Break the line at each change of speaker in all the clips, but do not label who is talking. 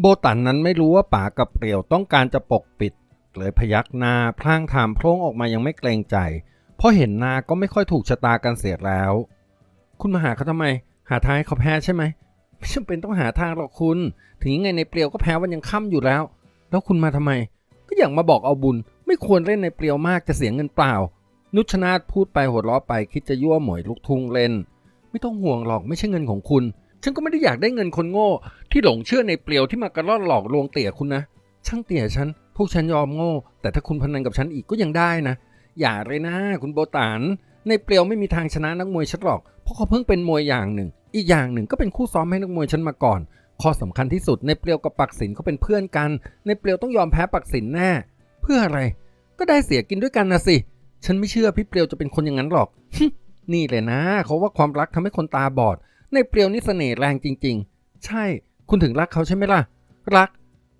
โบตันนั้นไม่รู้ว่าป๋ากับเปรียวต้องการจะปกปิด เลยพยักหน้าพลางถามโพร่งออกมายังไม่เกรงใจ เพราะเห็นหน้าก็ไม่ค่อยถูกชะตากันเสียแล้ว คุณมาหาเขาทำไม หาทางให้เขาแพ้ใช่ไหมไม่จำเป็นต้องหาทางหรอกคุณ ถึงยังไงในเปรียวก็แพ้วันยังค่ำอยู่แล้ว แล้วคุณมาทำไม ก็อย่างมาบอกเอาบุญ ไม่ควรเล่นในเปรียวมากจะเสียเงินเปล่า นุชนาธพูดไปหัวเราะไปคิดจะยั่วหมวยลูกทุ่งเล่น ไม่ต้องห่วงหรอกไม่ใช่เงินของคุณ ฉันก็ไม่ได้อยากได้เงินคนโง่ ที่หลงเชื่อในเปลียวที่มากระล่อนหลอกลวงเตี่ยคุณนะ ช่างเตี่ยฉัน พวกฉันยอมโง่ แต่ถ้าคุณพนันกับฉันอีกก็ยังได้นะ อย่าเลยนะ คุณโบตานในเปลียวไม่มีทางชนะนักมวยฉันหรอก เพราะเขาเพิ่งเป็นมวยอย่างหนึ่ง อีกอย่างหนึ่งก็เป็นคู่ซ้อมให้นักมวยฉันมาก่อน ข้อสำคัญที่สุดในเปลียวกับปักสินเขาเป็นเพื่อนกัน ในเปลียวต้องยอมแพ้ปักสินแน่ เพื่ออะไร ก็ได้เสียกินด้วยกันนะสิ ฉันไม่เชื่อพี่เปลียวจะเป็นคนอย่างนั้นหรอก นี่เลยนะ เขาว่าความรักทำให้คนตาบอด ในเปลียวนี่เสน่ห์แรงจริง ๆ ใช่ คุณถึงรักเขาใช่ไหมล่ะ รัก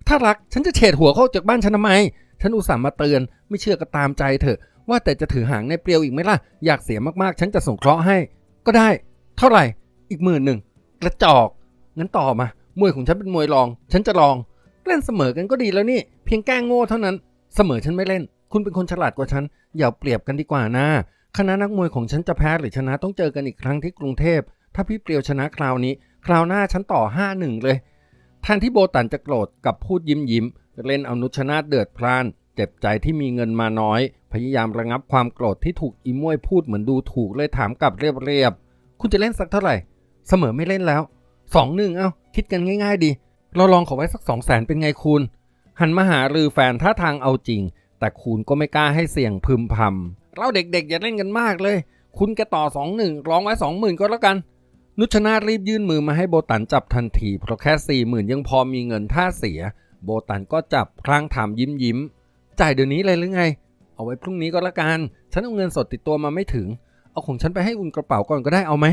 ถ้ารัก ฉันจะเฉดหัวเขาจากบ้านฉันทำไม ฉันอุตส่าห์มาเตือน ไม่เชื่อก็ตามใจเถอะ ว่าแต่จะถือหางในเปลียวอีกไหมล่ะ อยากเสียมากๆ ฉันจะส่งเคราะห์ให้ ก็ได้ เท่าไหร่ อีกหมื่นหนึ่ง กระจอก งั้นต่อมา มวยของฉันเป็นมวยรอง ฉันจะลอง เล่นเสมอกันก็ดีแล้วนี่ เพียงแกล้งโง่เท่านั้น เสมอฉันไม่เล่น คุณเป็นคนฉลาดกว่าฉัน อย่าเอาเปรียบกันดีกว่านะคณะนักมวยของฉันจะแพ้หรือชนะต้องเจอกันอีกครั้งที่กรุงเทพ ถ้าพี่เปรียวชนะคราวนี้ คราวหน้าฉันต่อ 5-1 เลยแทนที่โบตันจะโกรธกับพูดยิ้มยิ้มเล่นเอานุชนาเดือดพล่าน เจ็บใจที่มีเงินมาน้อย พยายามระงับความโกรธที่ถูกอีมวยพูดเหมือนดูถูกเลยถามกลับเรียบๆคุณจะเล่นสักเท่าไหร่ เสมอไม่เล่นแล้วสองหนึ่งเอ้าคิดกันง่าย ๆ ดี เราลองขอไว้สักสองแสนเป็นไงคุณ หันมาหารือแฟนท่าทางเอาจริง แต่คุณก็ไม่กล้าให้เสี่ยงพึมพำเราเด็กๆอย่าเล่นกันมากเลย คุณแกต่อสองหนึ่งร้องไว้สองหมื่นก็แล้วกัน นุชนาธรีบยื่นมือมาให้โบตันจับทันที เพราะแค่สี่หมื่นยังพอมีเงินท่าเสีย โบตันก็จับพลางถามยิ้มยิ้มจ่ายเดี๋ยวนี้เลยหรือไง เอาไว้พรุ่งนี้ก็แล้วกัน ฉันเอาเงินสดติดตัวมาไม่ถึง เอาของฉันไปให้อุ่นกระเป๋าก่อนก็ได้เอาไหม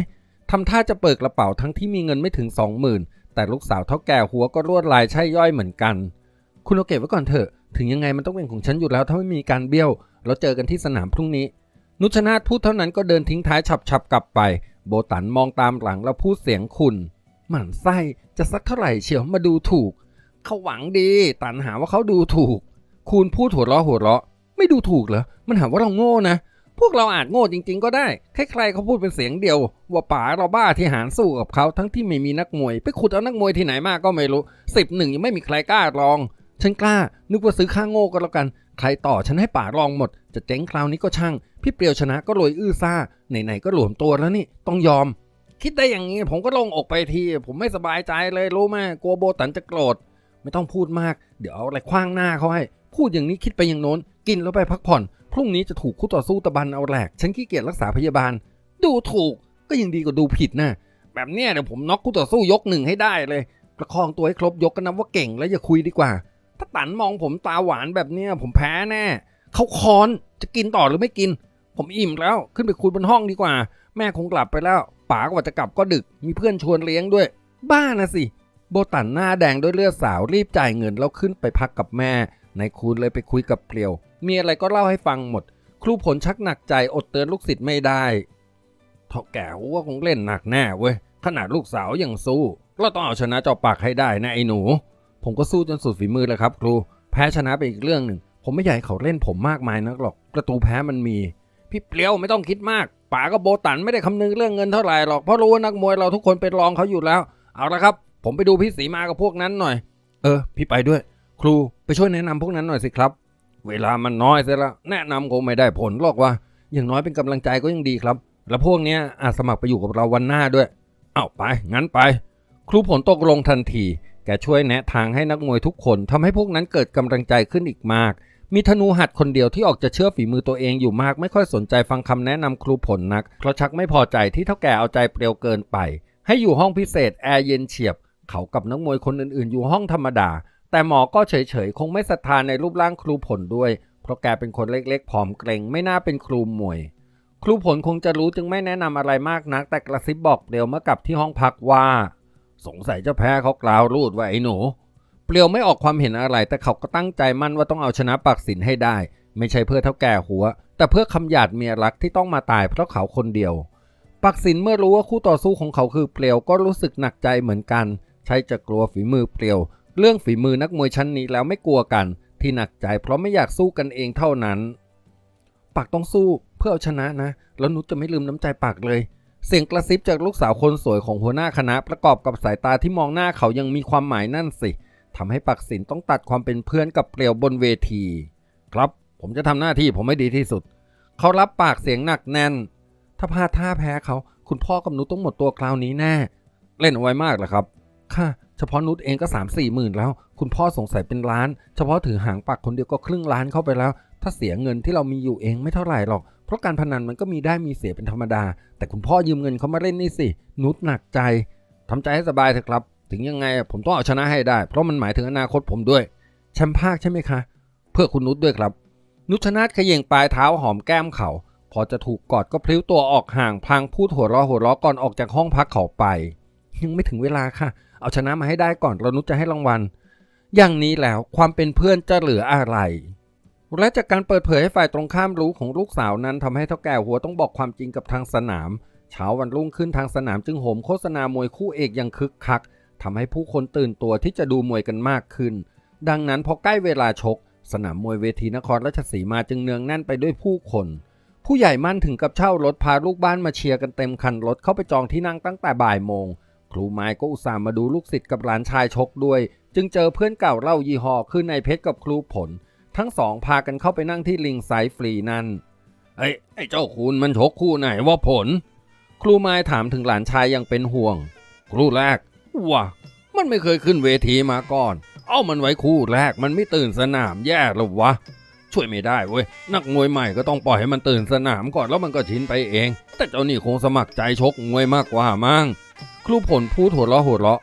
ทำท่าจะเปิดกระเป๋าทั้งที่มีเงินไม่ถึงสองหมื่นแต่ลูกสาวเท่าแก่หัวก็รวดลายใช่ย่อยเหมือนกัน คุณเอาเก็บไว้ก่อนเถอะ ถึงยังไงมันต้องเป็นของฉันอยู่แล้วถ้าไม่มีการเบี้ยว เราเจอกันที่สนามพรุ่งนี้ นุชนาธพูดเท่านั้นก็เดินทิ้งท้ายฉับๆกลับไป โบตันมองตามหลังแล้วพูดเสียงคุณ หมั่นไส้จะสักเท่าไหร่เชียวมาดูถูก เขาหวังดี ตันหาว่าเขาดูถูก คุณพูดหัวเราะหัวเราะ ไม่ดูถูกเหรอ มันหาว่าเราโง่นะ พวกเราอาจโง่จริง ๆ ก็ได้ ใครๆเขาพูดเป็นเสียงเดียว ว่าป๋าเราบ้าที่หารสู้กับเขาทั้งที่ไม่มีนักมวย ไปขุดเอานักมวยที่ไหนมาก็ไม่รู้สิบหนึ่งยังไม่มีใครกล้าลอง ฉันกล้า นึกว่าซื้อข้างโง่ก็แล้วกัน ใครต่อฉันให้ป่าลองหมด จะเจ๊งคราวนี้ก็ช่าง พี่เปรียวชนะก็รวยอื้อซ่า ไหนๆก็หลวมตัวแล้วนี่ ต้องยอม คิดได้อย่างนี้ผมก็ลงอกไปที ผมไม่สบายใจเลยรู้ไหมกลัวโบตันจะโกรธ ไม่ต้องพูดมาก เดี๋ยวเอาอะไรคว้างหน้าเขาให้ พูดอย่างนี้คิดไปอย่างโน้น กินแล้วไปพักผ่อน พรุ่งนี้จะถูกคู่ต่อสู้ตะบันเอาแหลก ฉันขี้เกียจรักษาพยาบาล ดูถูก ก็ยังดีกว่าดูผิดนะ แบบเนี้ยเดี๋ยวผมน็อกคู่ต่อสู้ยกหนึ่งให้ได้เลย ประคองตัวให้ครบยกก็นับว่าเก่งแล้วอย่าคุยดีกว่า ถ้าตันมองผมตาหวานแบบเนี้ยผมแพ้แน่เขาคอนจะกินต่อหรือไม่กิน ผมอิ่มแล้วขึ้นไปคุยบนห้องดีกว่า แม่คงกลับไปแล้วป๋ากว่าจะกลับก็ดึก มีเพื่อนชวนเลี้ยงด้วย บ้านะสิ โบตันหน้าแดงด้วยเลือดสาวรีบจ่ายเงินแล้วขึ้นไปพักกับแม่นายคูณเลยไปคุยกับเปลียว มีอะไรก็เล่าให้ฟังหมด ครูผลชักหนักใจอดเตือนลูกศิษย์ไม่ได้เท่าแก่ว่าคงเล่นหนักแน่เว้ยขนาดลูกสาวยังสู้เราต้องเอาชนะเจ้าปากให้ได้นะไอ้หนู ผมก็สู้จนสุดฝีมือแล้วครับ ครู แพ้ชนะไปอีกเรื่องหนึ่ง ผมไม่อยากให้เขาเล่นผมมากมายนักหรอก ประตูแพ้มันมี พี่เปลียวไม่ต้องคิดมาก ป๋ากับโบตันไม่ได้คำนึงเรื่องเงินเท่าไหร่หรอก เพราะรู้ว่านักมวยเราทุกคนเป็นรองเขาอยู่แล้ว เอาละครับ ผมไปดูพี่สีมากับพวกนั้นหน่อย เออ พี่ไปด้วย ครูไปช่วยแนะนำพวกนั้นหน่อยสิครับ เวลามันน้อยเสียแล้วแนะนำคงไม่ได้ผลหรอกว่า อย่างน้อยเป็นกำลังใจก็ยังดีครับ แล้วพวกเนี้ยอาจสมัครไปอยู่กับเราวันหน้าด้วย เอาไป งั้นไป ครูผลตกลงทันที แกช่วยแนะทางให้นักมวยทุกคนทำให้พวกนั้นเกิดกำลังใจขึ้นอีกมาก มีธนูหัดคนเดียวที่ออกจะเชื่อฝีมือตัวเองอยู่มาก ไม่ค่อยสนใจฟังคำแนะนำครูผลนัก เพราะชักไม่พอใจที่เท่าแก่เอาใจเปรียวเกินไป ให้อยู่ห้องพิเศษแอร์เย็นเฉียบ เขากับนักมวยคนอื่นๆ อยู่ห้องธรรมดา แต่หมอก็เฉยๆ คงไม่ศรัทธาในรูปร่างครูผลด้วย เพราะแกเป็นคนเล็กๆผอมเกรงไม่น่าเป็นครูมวย ครูผลคงจะรู้จึงไม่แนะนำอะไรมากนัก แต่กระซิบบอกเปลียวเมื่อกลับที่ห้องพักว่า สงสัยเจะแพ้เขากล่าวรูดว่าไอ้หนู เปลียวไม่ออกความเห็นอะไร แต่เขาก็ตั้งใจมั่นว่าต้องเอาชนะปักสินให้ได้ ไม่ใช่เพื่อเท่าแก่หัว แต่เพื่อคำหยาดเมียรักที่ต้องมาตายเพราะเขาคนเดียวปักสินเมื่อรู้ว่าคู่ต่อสู้ของเขาคือเปลียวก็รู้สึกหนักใจเหมือนกัน ใช่จะกลัวฝีมือเปลียว เรื่องฝีมือนักมวยชั้นนี้แล้วไม่กลัวกัน ที่หนักใจเพราะไม่อยากสู้กันเองเท่านั้นปักต้องสู้เพื่อเอาชนะนะ แล้วนุชจะไม่ลืมน้ำใจปักเลย เสียงกระซิบจากลูกสาวคนสวยของหัวหน้าคณะประกอบกับสายตาที่มองหน้าเขายังมีความหมายนั่นสิทำให้ปักสินต้องตัดความเป็นเพื่อนกับเปลียวบนเวที ครับ ผมจะทำหน้าที่ผมให้ดีที่สุด เขารับปากเสียงหนักแน่น ถ้าพลาดท่าแพ้เขา คุณพ่อกับนุชต้องหมดตัวคราวนี้แน่ เล่นเอาไว้มากเหรอครับ ค่ะ เฉพาะนุชเองก็3 4หมื่นแล้ว คุณพ่อสงสัยเป็นล้าน เฉพาะถือหางปักคนเดียวก็ครึ่งล้านเข้าไปแล้ว ถ้าเสียเงินที่เรามีอยู่เองไม่เท่าไหร่หรอก เพราะการพนันมันก็มีได้มีเสียเป็นธรรมดา แต่คุณพ่อยืมเงินเขามาเล่นนี่สิ นุชหนักใจทำใจให้สบายเถอะครับ ถึงยังไงผมต้องเอาชนะให้ได้ เพราะมันหมายถึงอนาคตผมด้วยแชมป์ภาคใช่ไหมคะ เพื่อคุณนุชด้วยครับ นุชนาธเขย่งปลายเท้าหอมแก้มเขาพอจะถูกกอดก็พลิ้วตัวออกห่างพลางพูดหัวเราะหัวเราะก่อนออกจากห้องพักเขาไป ยังไม่ถึงเวลาค่ะ เอาชนะมาให้ได้ก่อนเรานุชจะให้รางวัล อย่างนี้แล้วความเป็นเพื่อนจะเหลืออะไร และจากการเปิดเผยให้ฝ่ายตรงข้ามรู้ของลูกสาวนั้นทำให้เท่าแก่หัวต้องบอกความจริงกับทางสนาม เช้าวันรุ่งขึ้นทางสนามจึงโหมโฆษณามวยคู่เอกอย่างคึกคักทำให้ผู้คนตื่นตัวที่จะดูมวยกันมากขึ้น ดังนั้นพอใกล้เวลาชก สนามมวยเวทีนครราชสีมาจึงเนืองแน่นไปด้วยผู้คน ผู้ใหญ่มั่นถึงกับเช่ารถพาลูกบ้านมาเชียร์กันเต็มคันรถเข้าไปจองที่นั่งตั้งแต่บ่ายโมงครูไม้ก็อุตส่าห์มาดูลูกศิษย์กับหลานชายชกด้วย จึงเจอเพื่อนเก่าเล่ายี่ห้อคือนายเพชรกับครูผล ทั้งสองพากันเข้าไปนั่งที่ลิงไซฟรีนั่นไอ้ไอ้เจ้าคุณมันชกคู่ไหนว่าผล ครูไม้ถามถึงหลานชายยังเป็นห่วง ครูแรกว้ามันไม่เคยขึ้นเวทีมาก่อน เอามันไว้คู่แรกมันไม่ตื่นสนามแย่หรอวะ ช่วยไม่ได้เว้ย นักมวยใหม่ก็ต้องปล่อยให้มันตื่นสนามก่อนแล้วมันก็ชินไปเอง แต่เจ้านี่คงสมัครใจชกมวยมากกว่ามั้งครูผลพูดหัวเราะหัวเราะ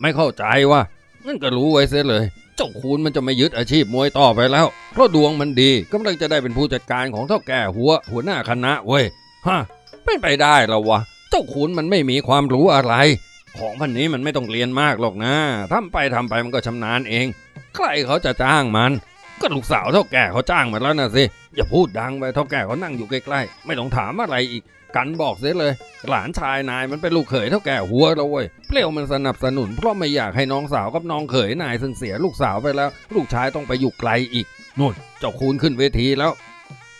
ไม่เข้าใจว่ะนั่นก็รู้ไว้เสียเลย เจ้าคูณมันจะไม่ยึดอาชีพมวยต่อไปแล้ว เพราะดวงมันดีกำลังจะได้เป็นผู้จัดการของเท่าแก่หัว หัวหน้าคณะเว้ยฮะเป็นไปได้แล้ววะ เจ้าคูณมันไม่มีความรู้อะไร ของพันนี้มันไม่ต้องเรียนมากหรอกนะทำไปทำไปมันก็ชำนาญเอง ใครเขาจะจ้างมัน ก็ลูกสาวเท่าแก่เขาจ้างมาแล้วนะสิอย่าพูดดังไปเท่าแก่เขานั่งอยู่ใกล้ๆไม่ต้องถามอะไรอีก กันบอกเสียเลย หลานชายนายมันเป็นลูกเขยเท่าแก่หัวแล้วเว้ยเปรี้ยวมันสนับสนุนเพราะไม่อยากให้น้องสาวกับน้องเขยนายซึ่งเสียลูกสาวไปแล้ว ลูกชายต้องไปอยู่ไกลอีกนู่นเจ้าคูณขึ้นเวทีแล้ว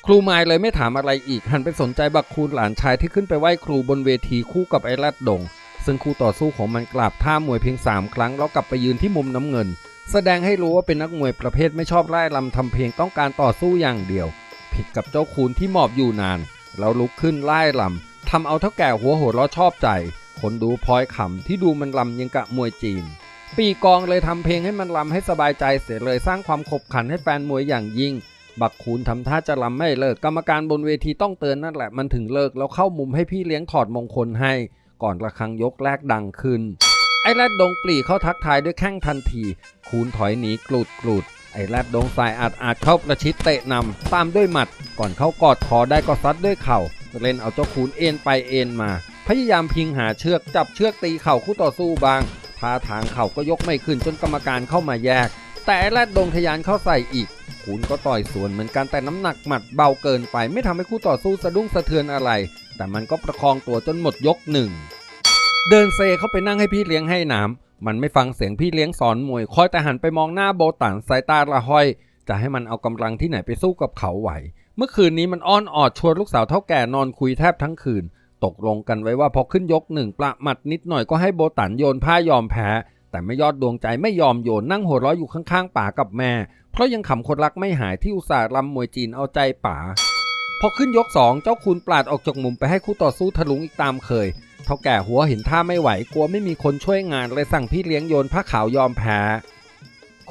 ครูไมายเลยไม่ถามอะไรอีก หันไปสนใจบักคูณหลานชายที่ขึ้นไปไหว้ครูบนเวทีคู่กับไอ้ลัดดง ซึ่งคู่ต่อสู้ของมันกราบท่ามวยเพียงสามครั้งแล้วกลับไปยืนที่มุมน้ำเงิน แสดงให้รู้ว่าเป็นนักมวยประเภทไม่ชอบไล่ลำทำเพลงต้องการต่อสู้อย่างเดียว ผิดกับเจ้าคูณที่หมอบอยู่นาน แล้วลุกขึ้นไล่ลำทำเอาเท่าแก่หัวโหดล้อชอบใจ คนดูพลอยขำที่ดูมันลำยังกะมวยจีน ปีกองเลยทำเพลงให้มันลำให้สบายใจเสียเลยสร้างความขบขันให้แฟนมวยอย่างยิ่ง บักคูณทำท่าจะลำไม่เลิกกรรมการบนเวทีต้องเตือนนั่นแหละมันถึงเลิกแล้วเข้ามุมให้พี่เลี้ยงถอดมงคลให้ ก่อนระฆังยกแรกดังขึ้นไอ้แรดดงปลีเข้าทักทายด้วยแข้งทันที คูณถอยหนีกรูดกรูด ไอ้แรดดงสายอาจอาจเข้าประชิดเตะนำตามด้วยหมัด ก่อนเข้ากอดคอได้ก็ซัดด้วยเข่าเล่นเอาเจ้าคูณเอ็นไปเอ็นมา พยายามพิงหาเชือกจับเชือกตีเข่าคู่ต่อสู้บางท่าทางเข่าก็ยกไม่ขึ้นจนกรรมการเข้ามาแยก แต่ไอ้แรดดงทะยานเข้าใส่อีกคูณก็ต่อยสวนเหมือนกันแต่น้ำหนักหมัดเบาเกินไป ไม่ทำให้คู่ต่อสู้สะดุ้งสะเทือนอะไร แต่มันก็ประคองตัวจนหมดยกหนึ่ง เดินเซเข้าไปนั่งให้พี่เลี้ยงให้น้ำมันไม่ฟังเสียงพี่เลี้ยงสอนมวยคอยแต่หันไปมองหน้าโบตันสายตาละห้อย จะให้มันเอากำลังที่ไหนไปสู้กับเขาไหว เมื่อคืนนี้มันอ้อนออดชวนลูกสาวเท่าแก่นอนคุยแทบทั้งคืน ตกลงกันไว้ว่าพอขึ้นยกหนึ่งประมัดนิดหน่อยก็ให้โบตันโยนผ้ายอมแพ้แต่ไม่ยอดดวงใจไม่ยอมโยนนั่งหัวเราะอยู่ข้างๆป๋ากับแม่ เพราะยังขำคนรักไม่หายที่อุตส่าห์รำมวยจีนเอาใจป๋าพอขึ้นยกสองเจ้าคุณปลาดออกจากมุมไปให้คู่ต่อสู้ทะลุงอีกตามเคย เท่าแก่หัวเห็นท่าไม่ไหวกลัวไม่มีคนช่วยงานเลยสั่งพี่เลี้ยงโยนผ้าขาวยอมแพ้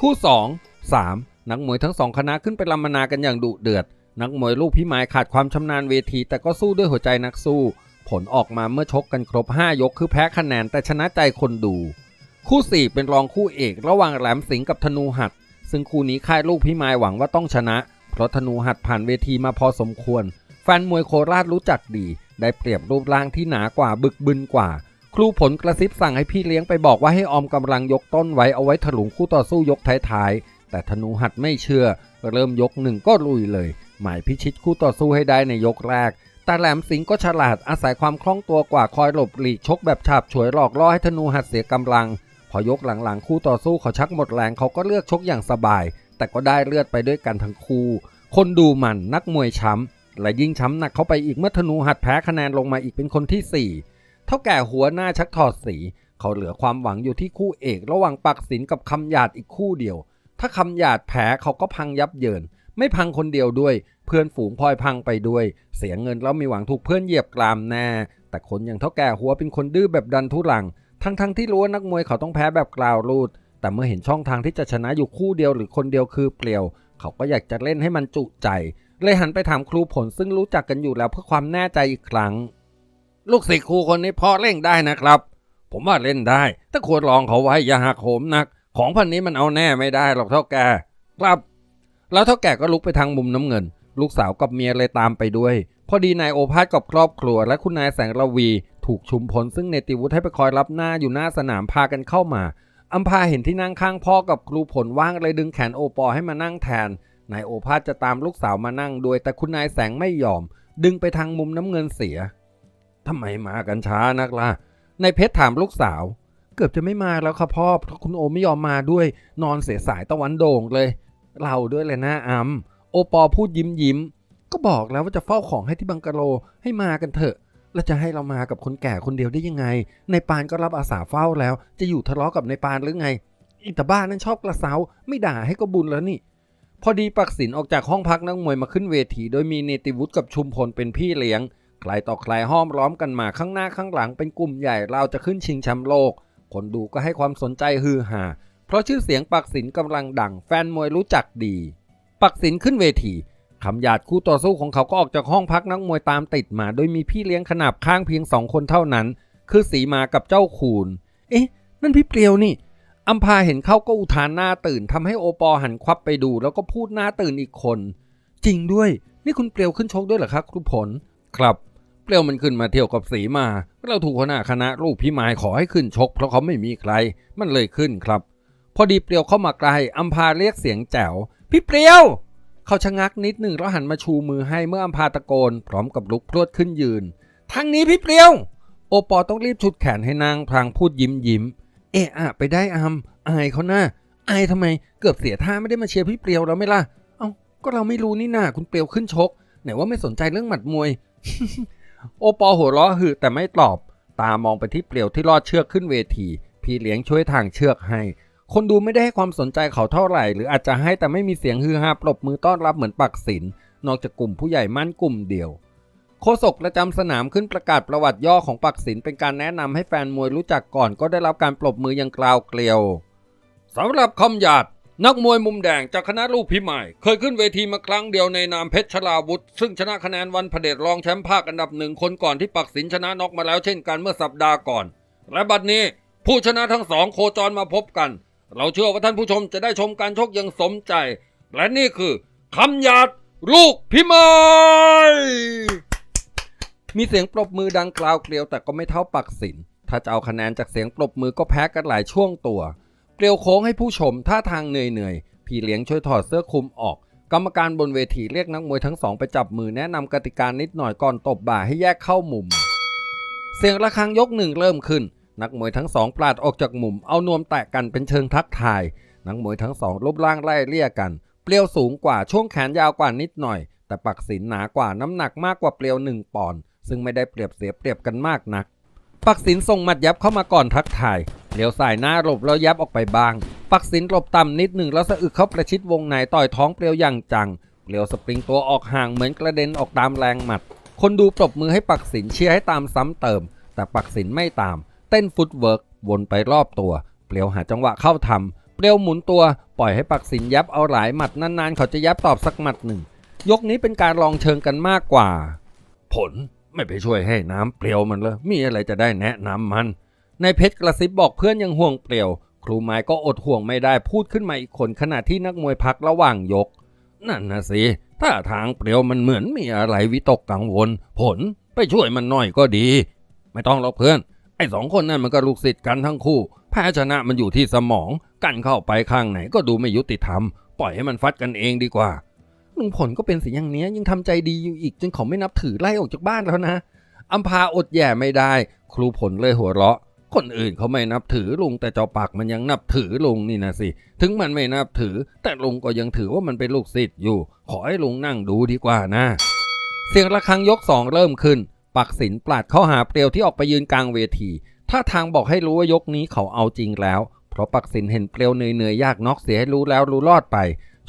คู่ 2 3 นักมวยทั้งสองคณะขึ้นไปลำมนากันอย่างดุเดือด นักมวยลูกพี่ไม้ขาดความชำนาญเวที แต่ก็สู้ด้วยหัวใจนักสู้ ผลออกมาเมื่อชกกันครบ 5 ยกคือแพ้คะแนนแต่ชนะใจคนดู คู่ 4 เป็นรองคู่เอกระหว่างแหลมสิงห์กับธนูหัด ซึ่งคู่นี้ค่ายลูกพี่ไม้หวังว่าต้องชนะ เพราะธนูหัดผ่านเวทีมาพอสมควร แฟนมวยโคราชรู้จักดี ได้เปรียบรูปร่างที่หนากว่าบึกบึนกว่า ครูผลกระซิบสั่งให้พี่เลี้ยงไปบอกว่าให้ออมกำลังยกต้นไว้เอาไว้ถลุงคู่ต่อสู้ยกท้ายๆ แต่ธนูหัดไม่เชื่อ เริ่มยกหนึ่งก็ลุยเลย หมายพิชิตคู่ต่อสู้ให้ได้ในยกแรก แต่แหลมสิงห์ก็ฉลาดอาศัยความคล่องตัวกว่าคอยหลบหลีกชกแบบฉาบฉวยหลอกล่อให้ธนูหัดเสียกำลัง พอยกหลังๆ คู่ต่อสู้เขาชักหมดแรงเขาก็เลือกชกอย่างสบาย แต่ก็ได้เลือดไปด้วยกันทั้งคู่ คนดูมันนักมวยช้ำ และยิ่งช้ำหนักเข้าไปอีกเมื่อธนูหัดแพ้คะแนนลงมาอีกเป็นคนที่สี่เท่าแก่หัวหน้าชักถอดสี เขาเหลือความหวังอยู่ที่คู่เอก ระหว่างปักศิลกับคำหยาดอีกคู่เดียว ถ้าคำหยาดแพ้เขาก็พังยับเยิน ไม่พังคนเดียวด้วย เพื่อนฝูงพลอยพังไปด้วย เสียเงินแล้วมีหวังถูกเพื่อนเหยียบกรามแน่แต่คนอย่างเท่าแก่หัวเป็นคนดื้อแบบดันทุรัง ทั้งๆทที่รู้ว่านักมวยเขาต้องแพ้แบบกล่าวรูด แต่เมื่อเห็นช่องทางที่จะชนะอยู่คู่เดียวหรือคนเดียวคือเปลี่ยว เขาก็อยากจะเล่นให้มันจุใจ เลยหันไปถามครูผลซึ่งรู้จักกันอยู่แล้วเพื่อความแน่ใจอีกครั้ง ลูกศิษย์ครูคนนี้พอเล่นได้นะครับ ผมว่าเล่นได้แต่ควรลองเขาไว้อย่าหักโหมนัก ของพันนี้มันเอาแน่ไม่ได้หรอกเท่าแก่ครับ แล้วเท่าแก่ก็ลุกไปทางมุมน้ำเงิน ลูกสาวกับเมียเลยตามไปด้วย พอดีนายโอภาสกับครอบครัว และคุณนายแสงระวี ถูกชุมพลซึ่งเนติวุฒิให้ไปคอยรับหน้าอยู่หน้าสนามพากันเข้ามาอัมพาเห็นที่นั่งข้างพ่อกับครูผลว่างเลยดึงแขนโอปอให้มานั่งแทน นายโอภาสจะตามลูกสาวมานั่งด้วย แต่คุณนายแสงไม่ยอม ดึงไปทางมุมน้ำเงินเสียทำไมมากันช้านักล่ะนายเพชรถามลูกสาว เกือบจะไม่มาแล้วค่ะพ่อเพราะคุณโอไม่ยอมมาด้วย นอนเสียสายตะวันโด่งเลย เราด้วยเลยนะอัมโอปอพูดยิ้มยิ้มก็บอกแล้วว่าจะเฝ้าของให้ที่บังกะโลให้มากันเถอะแล้วจะให้เรามากับคนแก่คนเดียวได้ยังไง ในปานก็รับอาสาเฝ้าแล้ว จะอยู่ทะเลาะกับในปานหรือไง อิตาบ้านนั้นชอบกระเซาไม่ด่าให้ก็บุญแล้วนี่ พอดีปักสินออกจากห้องพักนักมวยมาขึ้นเวที โดยมีเนติวุฒิกับชุมพลเป็นพี่เลี้ยง ใครต่อใครห้อมล้อมกันมาข้างหน้าข้างหลังเป็นกลุ่มใหญ่เราจะขึ้นชิงแชมป์โลก คนดูก็ให้ความสนใจฮือฮาเพราะชื่อเสียงปักสินกำลังดังแฟนมวยรู้จักดี ปักสินขึ้นเวทีคำหยาดคู่ต่อสู้ของเขาก็ออกจากห้องพักนักมวยตามติดมา โดยมีพี่เลี้ยงขนาบข้างเพียงสองคนเท่านั้น คือสีมากับเจ้าคูนเอ๊ะ นั่นพี่เปลียวนี่ อัมพาเห็นเข้าก็อุทานหน้าตื่นทำให้โอปอหันควับไปดู แล้วก็พูดหน้าตื่นอีกคน จริงด้วย นี่คุณเปลียวขึ้นชกด้วยเหรอครับครูผล ครับเปลียวมันขึ้นมาเที่ยวกับสีมา เราถูกหัวหน้าคณะลูกพี่ไม้ขอให้ขึ้นชก เพราะเขาไม่มีใคร มันเลยขึ้นครับ พอดีเปลียวเข้ามาใกล้อัมพาเรียกเสียงแจ๋ว พี่เปลียว เขาชะงักนิดหนึ่งแล้วหันมาชูมือให้เมื่ออัมพาตะโกน พร้อมกับลุกพรวดขึ้นยืนทางนี้พี่เปลียว โอปอต้องรีบชุดแขนให้นางพลางพูดยิ้มยิ้ม เอะอะไปได้อัมอายเขาหน้าอายทำไมเกือบเสียท่าไม่ได้มาเชียร์พี่เปลียวแล้วไม่ล่ะ เอ้าก็เราไม่รู้นี่นาคุณเปลียวขึ้นชก ไหนว่าไม่สนใจเรื่องหมัดมวย โอปอหัวเราะหือแต่ไม่ตอบ ตามองไปที่เปลียวที่ลอดเชือกขึ้นเวที พี่เลี้ยงช่วยทางเชือกให้ คนดูไม่ได้ให้ความสนใจเขาเท่าไหร่ หรืออาจจะให้แต่ไม่มีเสียงฮือฮาปรบมือต้อนรับเหมือนปักศิลนอกจากกลุ่มผู้ใหญ่มั่นกลุ่มเดียว โฆษกประจำสนามขึ้นประกาศประวัติย่อของปักศิลเป็นการแนะนำให้แฟนมวยรู้จักก่อนก็ได้รับการปรบมืออย่างกล่าวเกลียวสำหรับคำหยาดนักมวยมุมแดงจากคณะลูกพิมายเคยขึ้นเวทีมาครั้งเดียวในนามเพชรชลาวุธ ซึ่งชนะคะแนนวันพเดชรองแชมป์ภาคอันดับหนึ่งคนก่อนที่ปักศิลชนะน็อกมาแล้วเช่นกันเมื่อสัปดาห์ก่อน และบัดนี้ผู้ชนะทั้งสองโคจรมาพบกัน เราเชื่อว่าท่านผู้ชมจะได้ชมการชกอย่างสมใจ และนี่คือคำหยาดลูกพิมาย มีเสียงปรบมือดังกล่าวเกลียวแต่ก็ไม่เท่าปักศิลถ้าจะเอาคะแนนจากเสียงปรบมือก็แพ้กันหลายช่วงตัวเปลียวโค้งให้ผู้ชมท่าทางเหนื่อยๆพี่เลี้ยงช่วยถอดเสื้อคลุมออก กรรมการบนเวทีเรียกนักมวยทั้งสองไปจับมือแนะนำกติกานิดหน่อยก่อนตบบ่าให้แยกเข้ามุม เสียงระฆังยกหนึ่งเริ่มขึ้น นักมวยทั้งสองปลาดออกจากมุม เอานวมแตะกันเป็นเชิงทักทาย นักมวยทั้งสองรูปร่างไล่เลี่ยกัน เปลียวสูงกว่าช่วงแขนยาวกว่านิดหน่อย แต่ปักศิลหนากว่าน้ำหนักมากกว่าเปลียวหนึ่งปอนด์ ซึ่งไม่ได้เปรียบเสียเปรียบกันมากนัก ปักศิลส่งหมัดยับเข้ามาก่อนทักทายเลี้ยวสายหน้าหลบแล้วยับออกไปบ้าง ปักศิลหลบต่ำนิดหนึ่งแล้วสะอึกเข้าประชิดวงในต่อยท้องเปลียวอย่างจังเปลียวสปริงตัวออกห่างเหมือนกระเด็นออกตามแรงหมัด คนดูปรบมือให้ปักศิลเชียร์ให้ตามซ้ำเติม แต่ปักศิลไม่ตาม เต้นฟุตเวิร์กวนไปรอบตัว เปลียวหาจังหวะเข้าทำเปลียวหมุนตัวปล่อยให้ปักศิลยับเอาหลายหมัดนานๆ เขาจะยับตอบสักหมัดหนึ่งยกนี้เป็นการลองเชิงกันมากกว่า ผล ไม่ไปช่วยให้น้ำเปลียวมันเลยมีอะไรจะได้แนะนำมันในเพชรกระซิบบอกเพื่อนยังห่วงเปลียว ครูไม้ก็อดห่วงไม่ได้พูดขึ้นมาอีกคนขณะที่นักมวยพักระหว่างยก นั่นนะสิถ้าทางเปลียวมันเหมือนมีอะไรวิตกกังวล ผลไปช่วยมันหน่อยก็ดี ไม่ต้องหรอกเพื่อน ไอ้สองคนนั่นมันก็ลูกศิษย์กันทั้งคู่แพ้ชนะมันอยู่ที่สมอง กันเข้าไปข้างไหนก็ดูไม่ยุติธรรม ปล่อยให้มันฟัดกันเองดีกว่า ลุงผลก็เป็นสิ่งอย่างเนี้ยยังทำใจดีอยู่อีกจึงขาไม่นับถือไล่ออกจากบ้านแล้วนะอัมพาอดแย่ไม่ได้ ครูผลเลยหัวเราะ คนอื่นเขาไม่นับถือลุงแต่เจ้าปากมันยังนับถือลุงนี่นะสิ ถึงมันไม่นับถือ แต่ลุงก็ยังถือว่ามันเป็นลูกศิษย์อยู่ ขอให้ลุงนั่งดูดีกว่านะ เสียงระฆังยกสองเริ่มขึ้น ปักศิลปลาดเข้าหาเปลียวที่ออกไปยืนกลางเวทีท่าทางบอกให้รู้ว่ายกนี้เขาเอาจริงแล้ว เพราะปักศิลเห็นเปลียวเหนื่อยๆยากน็อกเสียให้รู้แล้วรู้รอดไป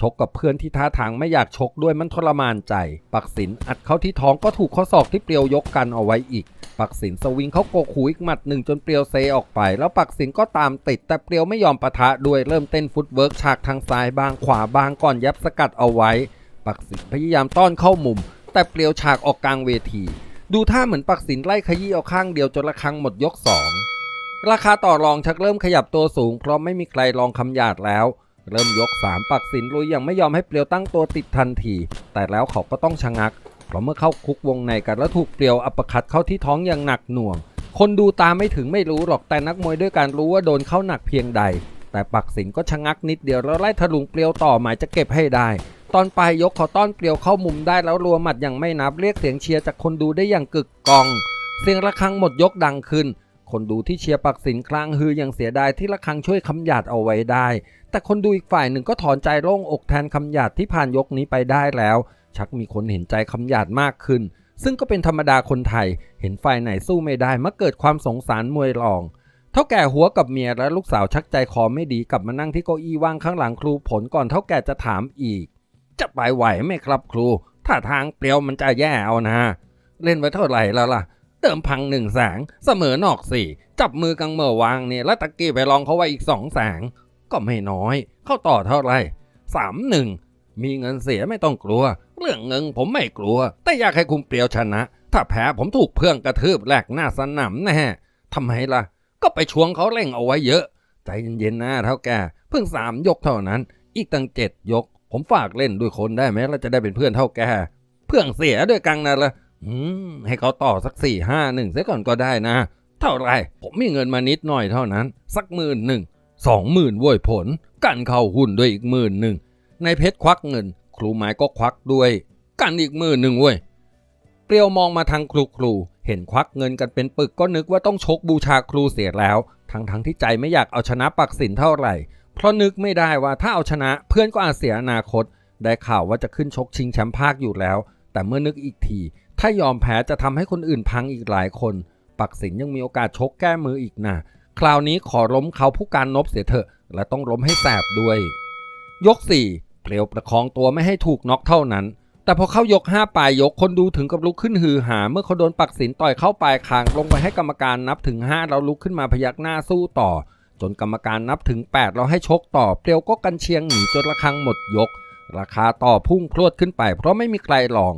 ชกกับเพื่อนที่ท่าทางไม่อยากชกด้วยมันทรมานใจ ปักศิลอัดเข้าที่ท้องก็ถูกข้อศอกที่เปลียวยกกันเอาไว้อีก ปักศิลสวิงเขาโกกหูอีกหมัดหนึ่งจนเปลียวเซออกไป แล้วปักศิลก็ตามติด แต่เปลียวไม่ยอมปะทะด้วยเริ่มเต้นฟุตเวิร์กฉากทางซ้ายบางขวาบางก่อนยับสกัดเอาไว้ ปักศิลพยายามต้อนเข้ามุม แต่เปลียวฉากออกกลางเวที ดูท่าเหมือนปักศิลไล่ขยี้เอาข้างเดียวจนระฆังหมดยกสองราคาต่อรองชักเริ่มขยับตัวสูง เพราะไม่มีใครลองคำหยาดแล้ว เริ่มยก 3 ปักศิลลุยยังไม่ยอมให้เปลียวตั้งตัวติดทันที แต่แล้วเขาก็ต้องชะงัก เพราะเมื่อเข้าคุกวงในกันแล้วถูกเปลียวอัปคัดเข้าที่ท้องอย่างหนักหน่วง คนดูตามไม่ถึงไม่รู้หรอกแต่นักมวยด้วยการรู้ว่าโดนเข้าหนักเพียงใด แต่ปักศิลก็ชะงักนิดเดียวแล้วไล่ทะลุงเปลียวต่อหมายจะเก็บให้ได้ ตอนปลายยกเขาต้อนเปลียวเข้ามุมได้แล้วรัวหมัดอย่างไม่นับเรียกเสียงเชียร์จากคนดูได้อย่างกึกกอง เสียงระฆังหมดยกดังขึ้น คนดูที่เชียร์ปักศิลคลางฮืออย่างเสียดายที่ระฆังช่วยคำหยาดเอาไว้ได้ แต่คนดูอีกฝ่ายหนึ่งก็ถอนใจโล่งอกแทนคำหยาดที่ผ่านยกนี้ไปได้แล้ว ชักมีคนเห็นใจคำหยาดมากขึ้น ซึ่งก็เป็นธรรมดาคนไทย เห็นฝ่ายไหนสู้ไม่ได้มักเกิดความสงสารมวยรองเท่าแก่หัวกับเมียและลูกสาวชักใจคอไม่ดีกลับมานั่งที่เก้าอี้ว่างข้างหลังครูผลก่อนเท่าแก่จะถามอีก จะไปไหวไหมครับครู ถ้าทางเปลียวมันจะแย่เอานะเล่นไว้เท่าไหร่แล้วล่ะ เติมพังหนึ่งแสงเสมอนอกสี่จับมือกังเมื่อวางเนี่ยแล้วตะกี้ไปลองเขาไว้อีกสองแสงก็ไม่น้อย เข้าต่อเท่าไหร่สามหนึ่งมีเงินเสียไม่ต้องกลัว เรื่องเงินผมไม่กลัว แต่อยากให้คุณเปลียวชนะ ถ้าแพ้ผมถูกเพื่อนกระทืบแหลกหน้าสนามแน่ทำไมล่ะ ก็ไปชวงเขาเร่งเอาไว้เยอะ ใจเย็นๆนะเท่าแกเพิ่งสามยกเท่านั้น อีกตั้งเจ็ดยก ผมฝากเล่นด้วยคนได้ไหมเราจะได้เป็นเพื่อนเท่าแกเพื่อนเสียด้วยกันนะละ อืมให้เขาต่อสักสี่ห้าหนึ่งเสียก่อนก็ได้นะ เท่าไรผมมีเงินมานิดหน่อยเท่านั้น สักหมื่นหนึ่งสองหมื่นว้ยผล กันเข้าหุ้นด้วยอีกหมื่นหนึ่งในเพชรควักเงิน ครูหมายก็ควักด้วย กันอีกหมื่นหนึ่งเว้ยเปรียวมองมาทางครูครู เห็นควักเงินกันเป็นปึกก็นึกว่าต้องชกบูชาครูเสียแล้ว ทั้งทั้งที่ใจไม่อยากเอาชนะปักสินเท่าไหร่ เพราะนึกไม่ได้ว่าถ้าเอาชนะเพื่อนก็อาจเสียอนาคต ได้ข่าวว่าจะขึ้นชกชิงแชมป์ภาคอยู่แล้ว แต่เมื่อนึกอีกที ถ้ายอมแพ้จะทำให้คนอื่นพังอีกหลายคน ปักสินยังมีโอกาสชกแก้มืออีกนะคราวนี้ขอล้มเขาผู้การนบเสียเถอะ และต้องล้มให้แสบด้วย ยก 4 เปลวประคองตัวไม่ให้ถูกน็อกเท่านั้น แต่พอเข้ายก 5ปลายยกคนดูถึงกับลุกขึ้นฮือหา เมื่อเขาโดนปักสินต่อยเข้าปลายคาง ลงไปให้กรรมการนับถึง5แล้วลุกขึ้นมาพยักหน้าสู้ต่อ จนกรรมการนับถึง8แล้วให้ชกต่อ เปลวก็กันเชียงหนีจนระฆังหมดยก ราคาต่อพุ่งพรวดขึ้นไป เพราะไม่มีใครลอง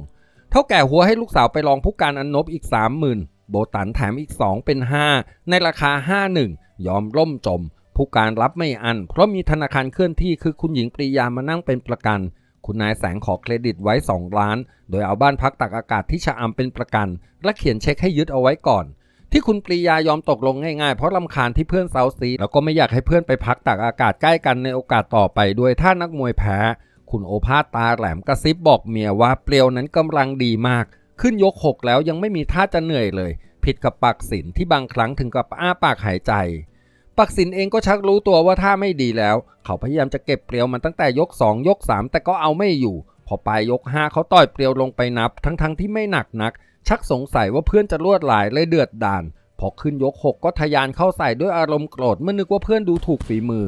ท่าแก่หัวให้ลูกสาวไปลองผู้การอันนบอีก 30,000 โบตันแถมอีก 2 เป็น 5 ในราคา 51 ยอมล่มจม ผู้การรับไม่อัน เพราะมีธนาคารเคลื่อนที่คือคุณหญิงปรียามานั่งเป็นประกัน คุณนายแสงขอเครดิตไว้ 2 ล้าน โดยเอาบ้านพักตักอากาศที่ชะอำเป็นประกัน และเขียนเช็คให้ยึดเอาไว้ก่อน ที่คุณปรียายอมตกลงง่ายๆ เพราะลำคาญที่เพื่อนเซาซีแล้วก็ไม่อยากให้เพื่อนไปพักตักอากาศใกล้กันในโอกาสต่อไปด้วยถ้านักมวยแพ้ คุณโอภาสตาแหลมกระซิบบอกเมียว่าเปลียวนั้นกำลังดีมาก ขึ้นยก6แล้วยังไม่มีท่าจะเหนื่อยเลย ผิดกับปักสินที่บางครั้งถึงกับอ้าปากหายใจ ปักสินเองก็ชักรู้ตัวว่าท่าไม่ดีแล้ว เขาพยายามจะเก็บเปลียวมันตั้งแต่ยก 2 ยก 3 แต่ก็เอาไม่อยู่ พอปลายยก 5 เขาต่อยเปลียวลงไปนับ ทั้งๆทที่ไม่หนักนัก ชักสงสัยว่าเพื่อนจะลวดลายเลยเดือดดานพอขึ้นยก 6 ก็ทะยานเข้าใส่ด้วยอารมณ์โกรธเมื่อนึกว่าเพื่อนดูถูกฝีมือ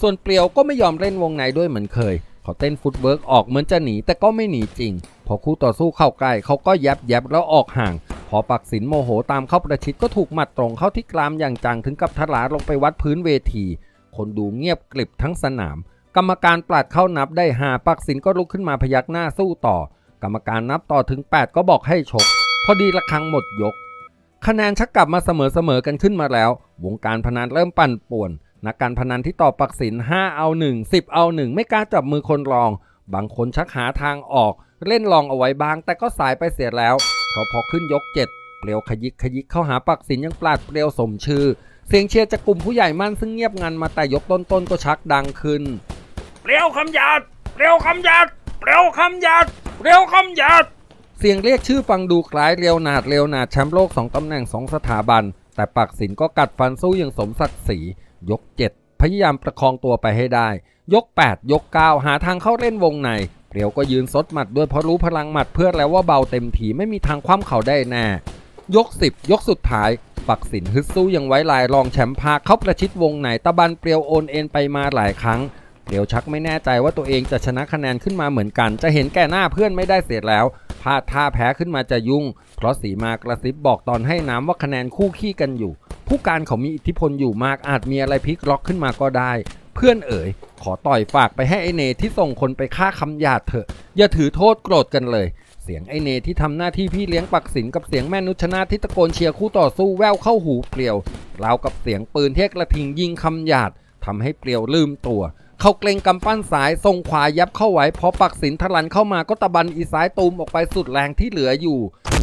ส่วนเปลียวก็ไม่ยอมเล่นวงในด้วยเหมือนเคย เขาเต้นฟุตเวิร์กออกเหมือนจะหนีแต่ก็ไม่หนีจริง พอคู่ต่อสู้เข้าใกล้เขาก็แยบแยบแล้วออกห่าง พอปักสินโมโหตามเข้าประชิดก็ถูกหมัดตรงเข้าที่กรามอย่างจังถึงกับทลาลงไปวัดพื้นเวที คนดูเงียบกริบทั้งสนาม กรรมการปลัดเข้านับได้หาปักสินก็ลุกขึ้นมาพยักหน้าสู้ต่อ กรรมการนับต่อถึง 8 ก็บอกให้ชก พอดีละครั้งหมดยก คะแนนชักกลับมาเสมอๆกันขึ้นมาแล้ว วงการพนันเริ่มปั่นป่วน นักการพนันที่ต่อปักสิน5เอา1 10 เอา 1 ไม่กล้าจับมือคนรอง บางคนชักหาทางออก เล่นลองเอาไว้บ้าง แต่ก็สายไปเสียแล้วเพราะพอขึ้นยก 7 เปลวขยิกขยิกเข้าหาปักสินยังปลาดเปลวสมชื่อ เสียงเชียร์จากกลุ่มผู้ใหญ่มั่นซึ่งเงียบงันมาแต่ยกต้นๆก็ชักดังขึ้น
เปลวคำหยาดเปลวคำหยาดเปลวคำหยาดเปลวคำหยาด
เสียงเรียกชื่อฟังดูคล้ายเรียวนาดเรียวนาดแชมป์โลก 2ตำแหน่ง 2 สถาบัน แต่ปักสินก็กัดฟันสู้อย่างสมศักดิ์ศรี ยก 7 พยายามประคองตัวไปให้ได้ ยก 8 ยก 9 หาทางเข้าเล่นวงใน เปรียวก็ยืนซดหมัดด้วยเพราะรู้พลังหมัดเพื่อแล้วว่าเบาเต็มทีไม่มีทางคว่ำเข่าได้แน่ ยก 10 ยกสุดท้าย ปักสินฮึดสู้ยังไว้ลายรองแชมป์พาเข้าประชิดวงในตะบันเปรียวโอนเอ็นไปมาหลายครั้ง เปรียวชักไม่แน่ใจว่าตัวเองจะชนะคะแนนขึ้นมาเหมือนกัน จะเห็นแก่หน้าเพื่อนไม่ได้เสียแล้วพลาดท่าแพ้ขึ้นมาจะยุ่ง เพราะสีมากระซิบบอกตอนให้น้ำว่าคะแนนคู่ขี้กันอยู่ ผู้การเขามีอิทธิพลอยู่มากอาจมีอะไรพลิกล็อกขึ้นมาก็ได้ เพื่อนเอ๋ย ขอต่อยฝากไปให้ไอเนที่ส่งคนไปฆ่าคำหยาดเถอะ อย่าถือโทษโกรธกันเลยเสียงไอเนที่ทำหน้าที่พี่เลี้ยงปักสินกับเสียงแม่นุชนาที่ตะโกนเชียร์คู่ต่อสู้แววเข้าหูเปลี่ยวราวกับเสียงปืนเทกระทิงยิงคำหยาดทำให้เปลี่ยวลืมตัว เขาเกรงกำปั้นสายทรงขวายับเข้าไว้พอปักสินทะลันเข้ามาก็ตะบันอีซ้ายตูมออกไปสุดแรงที่เหลืออยู่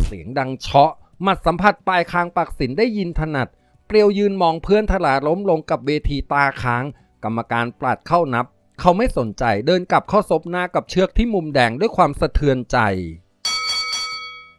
เสียงดังเชาะหมัดสัมผัสปลายคางปักสินได้ยินถนัด เปรียวยืนมองเพื่อนทลาล้มลงกับเวทีตาค้าง กรรมการปลัดเข้านับ เขาไม่สนใจเดินกลับเข้าซบหน้ากับเชือกที่มุมแดงด้วยความสะเทือนใจ